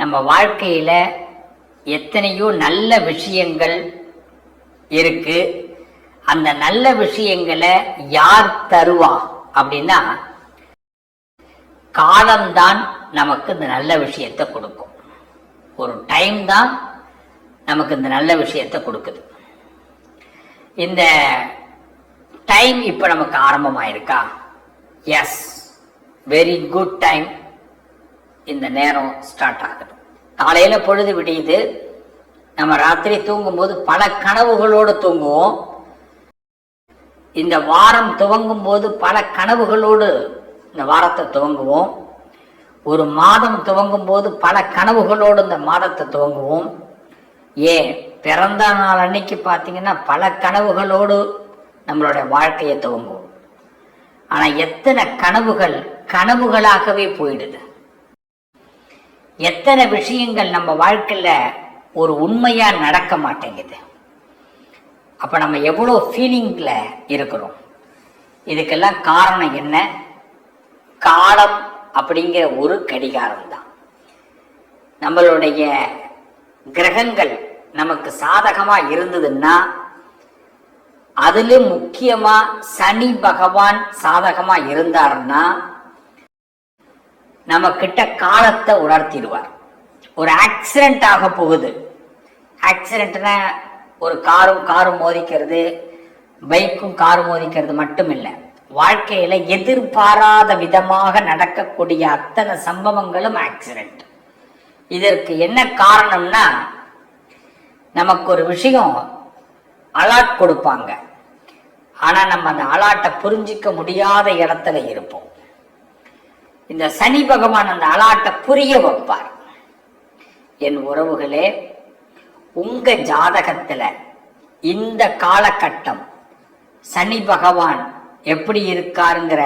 நம்ம வாழ்க்கையில எத்தனையோ நல்ல விஷயங்கள் இருக்கு. அந்த நல்ல விஷயங்களை யார் தருவா அப்படின்னா காலம்தான் நமக்கு இந்த நல்ல விஷயத்தை கொடுக்கும். ஒரு டைம் தான் நமக்கு இந்த நல்ல விஷயத்தை கொடுக்குது. இந்த டைம் இப்போ நமக்கு ஆரம்பமாயிருக்கா? எஸ் வெரி குட் டைம் இந்த நேரம் ஸ்டார்ட் ஆகணும் காலையில பொழுது விடியுது. நம்ம ராத்திரி தூங்கும்போது பல கனவுகளோடு தூங்குவோம். இந்த வாரம் துவங்கும் போது பல கனவுகளோடு இந்த வாரத்தை துவங்குவோம். ஒரு மாதம் துவங்கும் போது பல கனவுகளோடு இந்த மாதத்தை துவங்குவோம். ஏன்? பிறந்த நாள் அன்னைக்கு பார்த்தீங்கன்னா பல கனவுகளோடு நம்மளுடைய வாழ்க்கையை துவங்குவோம். ஆனால் எத்தனை கனவுகள் கனவுகளாகவே போயிடுது. எத்தனை விஷயங்கள் நம்ம வாழ்க்கையில் ஒரு உண்மையாக நடக்க மாட்டேங்குது? அப்போ நம்ம எவ்வளோ ஃபீலிங்கில் இருக்கிறோம்? இதுக்கெல்லாம் காரணம் என்ன? காலம் அப்படிங்கிற ஒரு கடிகாரம் தான் நம்மளுடைய கிரகங்கள் நமக்கு சாதகமாக இருந்ததுன்னா அதுல முக்கியமாக சனி பகவான் சாதகமாக இருந்தாருன்னா நம்ம கிட்ட காலத்தை உணர்த்திடுவார். ஒரு ஆக்சிடென்ட் ஆக போகுது. ஆக்சிடென்ட்னா ஒரு காரும் காரும் மோதிக்கிறது பைக்கும் காரும் மோதிக்கிறது மட்டும் இல்லை வாழ்க்கையில எதிர்பாராத விதமாக நடக்கக்கூடிய அத்தனை சம்பவங்களும் ஆக்சிடென்ட் இதற்கு என்ன காரணம்னா நமக்கு ஒரு விஷயம் அலாட் கொடுப்பாங்க. ஆனா நம்ம அந்த அலாட்டை புரிஞ்சிக்க முடியாத இடத்துல இருப்போம். இந்த சனி பகவான் அந்த அலாட்டை புரிய வைப்பார். என் உறவுகளே உங்க ஜாதகத்துல இந்த காலகட்டம் சனி பகவான் எப்படி இருக்காருங்கிற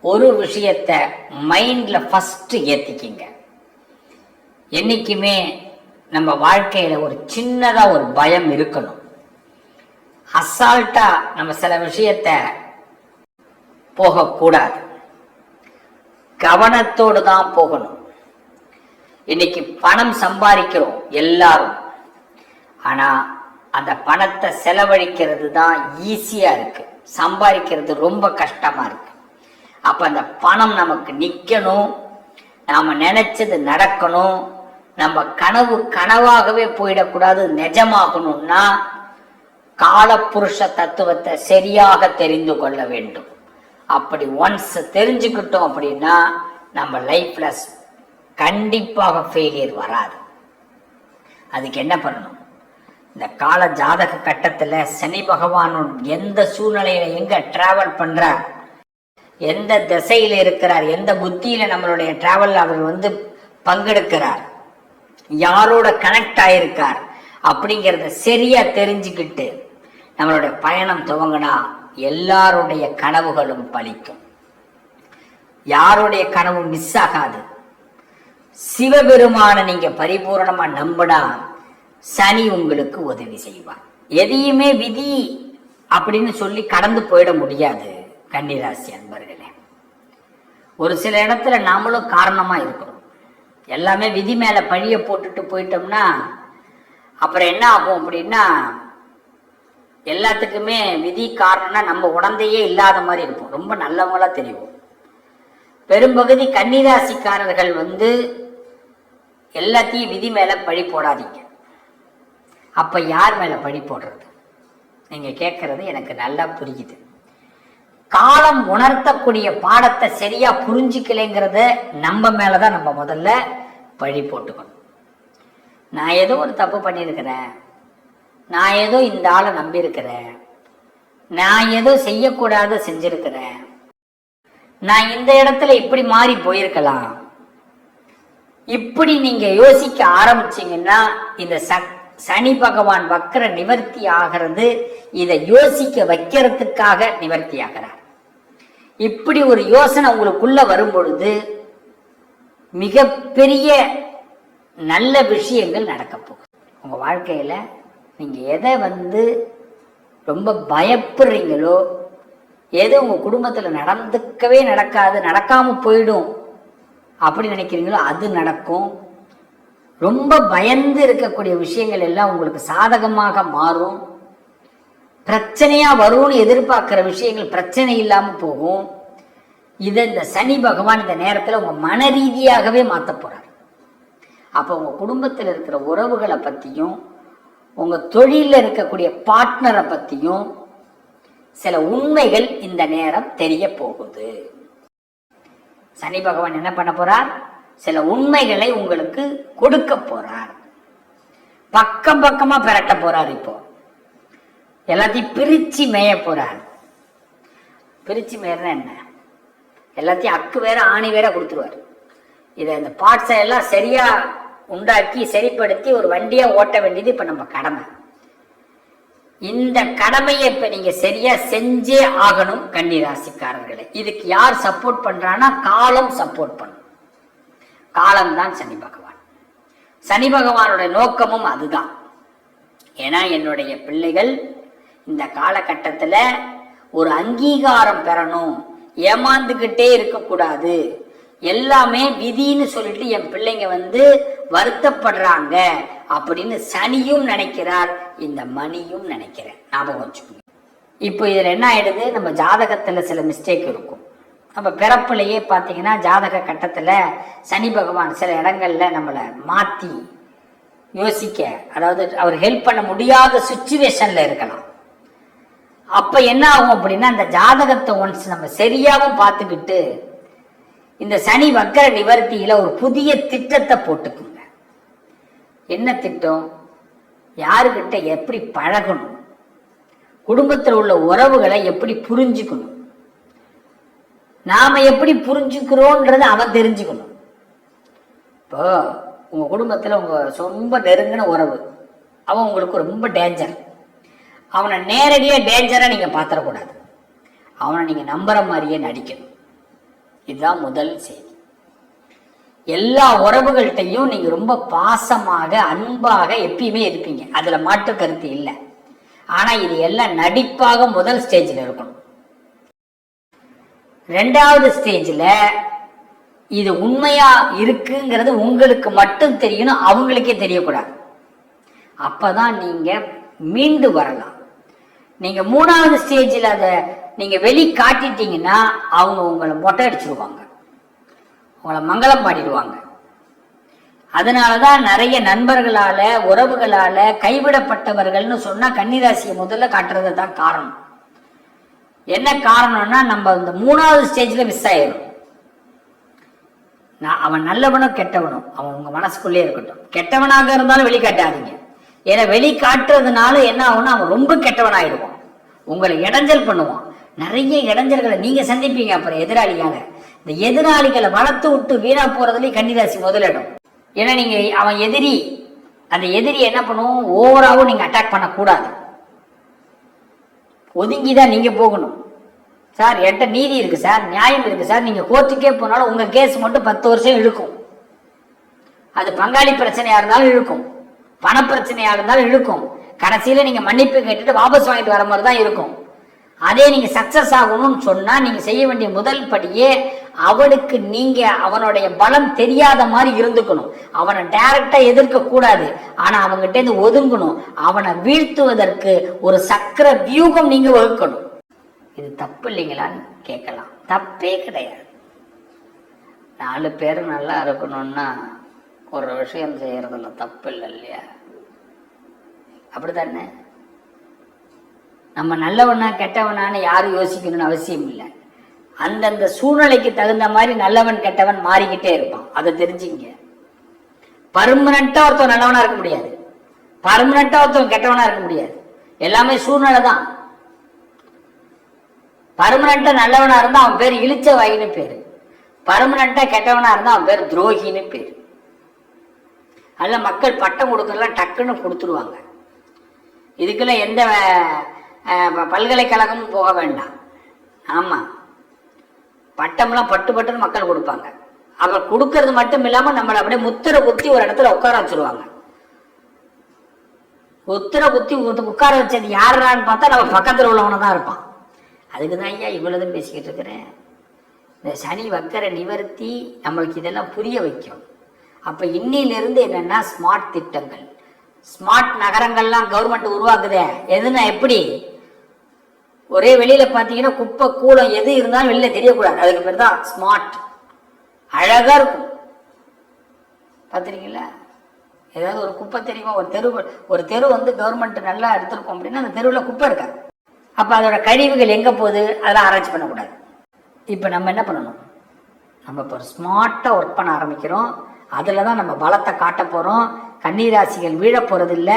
ஒரு விஷயத்த மைண்ட்ல ஃபர்ஸ்ட் ஏத்திக்கிங்க. என்னைக்குமே நம்ம வாழ்க்கையில ஒரு சின்னதா ஒரு பயம் இருக்கணும். அசால்ட்டா நம்ம சில விஷயத்த போகக்கூடாது. கவனத்தோடு தான் போகணும். இன்னைக்கு பணம் சம்பாதிக்கிறோம் எல்லாரும். ஆனா அந்த பணத்தை செலவழிக்கிறது தான் ஈஸியா இருக்கு. சம்பாதிக்கிறது ரொம்ப கஷ்டமா இருக்கு. அப்ப அந்த பணம் நமக்கு நிக்கணும் நாம நினைச்சது நடக்கணும் நம்ம கனவு கனவாகவே போயிடக்கூடாது நிஜமாகணும்னா காலப்புருஷ தத்துவத்தை சரியாக தெரிந்து கொள்ள வேண்டும். அப்படி ஒன்ஸ் தெரிஞ்சுக்கிட்டோம் அப்படின்னா நம்ம லைஃப்ல கண்டிப்பாக ஃபெயிலியர் வராது. அதுக்கு என்ன பண்ணணும்? இந்த கால ஜாதக கட்டத்தில் சனி பகவான் எந்த சூழ்நிலையில எங்க டிராவல் பண்றார் எந்த திசையில இருக்கிறார் எந்த புத்தியில நம்மளுடைய டிராவல் அவர் வந்து பங்கெடுக்கிறார் யாரோட கனெக்ட் ஆயிருக்கார் அப்படிங்கிறத சரியா தெரிஞ்சுக்கிட்டு நம்மளுடைய பயணம் துவங்கினா எல்லாருடைய கனவுகளும் பலிக்கும். யாருடைய கனவும் மிஸ் ஆகாது. சிவபெருமான நீங்க பரிபூர்ணமா நம்பினா சனி உங்களுக்கு உதவி செய்வார். எதையுமே விதி அப்படின்னு சொல்லி கடந்து போயிட முடியாது கன்னிராசி அன்பர்களே. ஒரு சில இடத்துல நாமளும் காரணமா இருக்கிறோம். எல்லாமே விதி மேல பழிய போட்டுட்டு போயிட்டோம்னா அப்புறம் என்ன ஆகும் அப்படின்னா எல்லாத்துக்குமே விதி காரணம்னா நம்ம உடந்தையே இல்லாத மாதிரி இருப்போம். ரொம்ப நல்லவங்களா தெரியும் பெரும்பகுதி கன்னிராசிக்காரர்கள் வந்து எல்லாத்தையும் விதி மேல பழி போடாதீங்க. அப்ப யார் மேல பழி போடுறது? நீங்க கேட்கறது எனக்கு நல்லா புரியுது. காலம் உணர்த்தக்கூடிய பாடத்தை சரியா புரிஞ்சுக்கலைங்கிறத நம்ம மேலதான் நம்ம முதல்ல பழி போட்டுக்கணும். நான் ஏதோ ஒரு தப்பு பண்ணியிருக்கிறேன். நான் ஏதோ இந்த ஆளை நம்பியிருக்கிறேன். நான் ஏதோ செய்யக்கூடாத செஞ்சிருக்கிறேன். நான் இந்த இடத்துல இப்படி மாறி போயிருக்கலாம். இப்படி நீங்க யோசிக்க ஆரம்பிச்சீங்கன்னா இந்த சனி பகவான் வக்கர நிவர்த்தி ஆகிறது இதை யோசிக்க வைக்கிறதுக்காக நிவர்த்தி ஆகிறார். இப்படி ஒரு யோசனை உங்களுக்குள்ள வரும் பொழுது மிகப்பெரிய நல்ல விஷயங்கள் நடக்க போகுது. உங்க வாழ்க்கையில நீங்கள் எதை வந்து ரொம்ப பயப்படுறீங்களோ எது உங்கள் குடும்பத்தில் நடந்துக்கவே நடக்காது நடக்காமல் போயிடும் அப்படி நினைக்கிறீங்களோ அது நடக்கும். ரொம்ப பயந்து இருக்கக்கூடிய விஷயங்கள் எல்லாம் உங்களுக்கு சாதகமாக மாறும். பிரச்சனையா வரும்னு எதிர்பார்க்குற விஷயங்கள் பிரச்சனை இல்லாமல் போகும். இதை இந்த சனி பகவான் இந்த நேரத்தில் உங்க மன ரீதியாகவே மாற்ற போறார். அப்போ உங்க குடும்பத்தில் இருக்கிற உறவுகளை பத்தியும் உங்க தொழிலில் இருக்கக்கூடிய பார்ட்னரை பத்தியும் சில உண்மைகள் இந்த நேரம் தெரிய போகுது. சனி பகவான் என்ன பண்ண போறார்? சில உண்மைகளை உங்களுக்கு கொடுக்க போறார். பக்கம் பக்கமா பெரட்ட போறார் இப்போ. எல்லாத்தையும் பிரிச்சு மேய போறார். பிரிச்சு மேயறனா என்ன? எல்லாத்தையும் அக்கு வேற ஆணி வேற கொடுத்துருவார். இதை இந்த பார்ட்ஸை எல்லாம் சரியா உண்டாக்கி சரிப்படுத்தி ஒரு வண்டியா ஓட்ட வேண்டியது இப்ப நம்ம கடமை. இந்த கடமையை இப்ப நீங்க சரியா செஞ்சே ஆகணும் கன்னி ராசிக்காரர்களே இதுக்கு யார் சப்போர்ட் பண்றான்னா காலம் சப்போர்ட் பண்ணும். காலம்தான் சனி பகவான். சனி பகவானோட நோக்கமும் அதுதான். ஏன்னா என்னுடைய பிள்ளைகள் இந்த காலகட்டத்தில் ஒரு அங்கீகாரம் பெறணும். ஏமாந்துக்கிட்டே இருக்கக்கூடாது. எல்லாமே விதின்னு சொல்லிட்டு என் பிள்ளைங்க வந்து வருத்தப்படுறாங்க அப்படின்னு சனியும் நினைக்கிறார் இந்த மணியும் நினைக்கிறேன். ஞாபகம் வச்சுக்கோங்க. இப்போ இதுல என்ன ஆயிடுது? நம்ம ஜாதகத்துல சில மிஸ்டேக் இருக்கும். நம்ம பிறப்புலையே பார்த்தீங்கன்னா ஜாதக கட்டத்தில் சனி பகவான் சில இடங்கள்ல நம்மளை மாற்றி யோசிக்க அதாவது அவர் ஹெல்ப் பண்ண முடியாத சுச்சுவேஷன்ல இருக்கலாம். அப்போ என்ன ஆகும் அப்படின்னா அந்த ஜாதகத்தை ஒன்ஸ் நம்ம சரியாகவும் பார்த்துக்கிட்டு இந்த சனி வக்கர நிவர்த்தியில ஒரு புதிய திட்டத்தை போட்டுக்குங்க. என்ன திட்டம்? யாருக்கிட்ட எப்படி பழகணும்? குடும்பத்தில் உள்ள உறவுகளை எப்படி புரிஞ்சுக்கணும்? நாம எப்படி புரிஞ்சுக்கிறோன்றத அவன் தெரிஞ்சுக்கணும். இப்போ உங்க குடும்பத்தில் உங்க ரொம்ப நெருங்கின உறவு அவன் உங்களுக்கு ரொம்ப டேஞ்சர் அவனை நேரடியாக டேஞ்சராக நீங்கள் பார்த்துடக்கூடாது. அவனை நீங்கள் நம்புற மாதிரியே நடிக்கணும். இதுதான் முதல் செய்தி. எல்லா உறவுகள்கிட்டையும் நீங்க ரொம்ப பாசமாக அன்பாக எப்பயுமே இருப்பீங்க. அதுல மாற்று கருத்து இல்லை. ஆனா இது எல்லாம் நடிப்பாக முதல் ஸ்டேஜில் இருக்கணும். ரெண்டாவது ஸ்டேஜில் இது உண்மையா இருக்குங்கிறது உங்களுக்கு மட்டும் தெரியணும் அவங்களுக்கே தெரியக்கூடாது. அப்பதான் நீங்க மீண்டு வரலாம். நீங்க மூணாவது ஸ்டேஜில் அதை நீங்க வெளி காட்டிட்டீங்கன்னா அவங்க உங்களை மொட்டை அடிச்சிருவாங்க. உங்களை மங்களம் பாடிடுவாங்க. அதனாலதான் நிறைய நண்பர்களால உறவுகளால கைவிடப்பட்டவர்கள்னு சொன்னா கன்னிராசியை முதல்ல காட்டுறது தான் காரணம். என்ன காரணம்னா நம்ம இந்த மூணாவது ஸ்டேஜ்ல மிஸ் ஆயிடும் நான் அவன் நல்லவனும் கெட்டவனும் அவன் உங்க மனசுக்குள்ளே இருக்கட்டும். கெட்டவனாக இருந்தாலும் வெளிக்காட்டாதீங்க. ஏன்னா வெளிக்காட்டுறதுனால என்ன ஆகும்னா அவன் ரொம்ப கெட்டவனாயிடுவான். உங்களை இடைஞ்சல் பண்ணுவான். நிறைய இளைஞர்களை நீங்க சந்திப்பீங்க. அப்புறம் எதிராளியாக. இந்த எதிராளிகளை வளர்த்து விட்டு வீணா போறதுலயே கன்னிராசி முதலிடம். ஏன்னா நீங்க அவன் எதிரி. அந்த எதிரி என்ன பண்ணுவோம் ஓவராவும் நீங்க அட்டாக் பண்ணக்கூடாது. ஒதுங்கி தான் நீங்க போகணும். சார் என்கிட்ட நீதி இருக்கு சார் நியாயம் இருக்கு சார் நீங்க கோர்ட்டுக்கே போனாலும் உங்க கேஸ் மட்டும் பத்து வருஷம் இழுக்கும். அது பங்காளி பிரச்சனையா இருந்தாலும் இழுக்கும். பண பிரச்சனையா இருந்தாலும் இழுக்கும். கடைசியில நீங்க மன்னிப்பு கேட்டுட்டு வாபஸ் வாங்கிட்டு வர மாதிரி தான் இருக்கும். அதே நீங்க சக்சஸ் ஆகணும்னு சொன்னால் நீங்கள் செய்ய வேண்டிய முதல் படியே அவனுக்கு நீங்கள் அவனுடைய பலம் தெரியாத மாதிரி இருந்துக்கணும். அவனை டைரக்டாக எதிர்க்க கூடாது. ஆனா அவங்ககிட்ட ஒதுங்கணும். அவனை வீழ்த்துவதற்கு ஒரு சக்கர வியூகம் நீங்கள் வகுக்கணும். இது தப்பு இல்லைங்களான்னு கேட்கலாம். தப்பே கிடையாது. நாலு பேர் நல்லா இருக்கணும்னா ஒரு விஷயம் செய்யறதுல தப்பு இல்லை இல்லையா? அப்படித்தானே? நம்ம நல்லவனா கெட்டவனான்னு யாரும் யோசிக்கணும்னு அவசியம் இல்லை. அந்தந்த சூழ்நிலைக்கு தகுந்த மாதிரி நல்லவன் கெட்டவன் மாறிக்கிட்டே இருப்பான். அதை தெரிஞ்சுங்க பர்மனண்டா ஒருத்தன் நல்லவனா இருக்க முடியாது. பர்மனண்டா ஒருத்தன் கெட்டவனா இருக்க முடியாது. எல்லாமே சூழ்நிலை தான். பர்மனண்டா நல்லவனா இருந்தா அவன் பேர் இழிச்ச வாயின்னு பேரு. பர்மனண்டா கெட்டவனா இருந்தா அவன் பேர் துரோகின்னு பேரு. அதில் மக்கள் பட்டம் கொடுக்கறதுலாம் டக்குன்னு கொடுத்துருவாங்க. இதுக்கெல்லாம் எந்த பல்கலைக்கழகமும் போக வேண்டாம். ஆமாம் பட்டம்லாம் பட்டு பட்டுன்னு மக்கள் கொடுப்பாங்க. அவர் கொடுக்கறது மட்டும் இல்லாமல் நம்மளை அப்படியே முத்திரை குத்தி ஒரு இடத்துல உட்கார வச்சிருவாங்க. முத்திரை குத்தி உட்கார வச்சது யாருடான்னு பார்த்தா நம்ம பக்கத்தில் உள்ளவனை தான் இருப்பான். அதுக்கு தான் ஐயா இவ்வளோதான் பேசிக்கிட்டு இருக்கிறேன். இந்த சனி வக்கர நிவர்த்தி நம்மளுக்கு இதெல்லாம் புரிய வைக்கும். அப்போ இன்னிலிருந்து என்னென்னா ஸ்மார்ட் திட்டங்கள். ஸ்மார்ட் நகரங்கள்லாம் கவர்மெண்ட் உருவாக்குதே. எதுனா எப்படி? ஒரே வெளியில பாத்தீங்கன்னா குப்பை கூலம் எது இருந்தாலும் வெளியில தெரியக்கூடாது. அதுக்கு பேர் தான் ஸ்மார்ட் அழகா இருக்கும். பார்த்துருக்கீங்களா? ஏதாவது ஒரு குப்பை தெரியுமா? ஒரு தெரு ஒரு தெரு வந்து கவர்மெண்ட் நல்லா எடுத்திருக்கோம் அப்படின்னா அந்த தெருவில் குப்பை இருக்காது. அப்போ அதோட கழிவுகள் எங்கே போகுது? அதெல்லாம் ஆராய்ச்சி பண்ணக்கூடாது. இப்போ நம்ம என்ன பண்ணணும்? நம்ம இப்போ ஒரு ஸ்மார்ட்டாக ஒர்க் பண்ண ஆரம்பிக்கிறோம். அதில் தான் நம்ம பலத்தை காட்ட போகிறோம் கன்னிராசிகள் வீழ போகிறதில்ல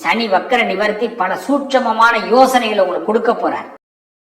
சனி வக்கர நிவர்த்தி பல சூட்சமமான யோசனைகளை உங்களுக்கு கொடுக்க போறார்.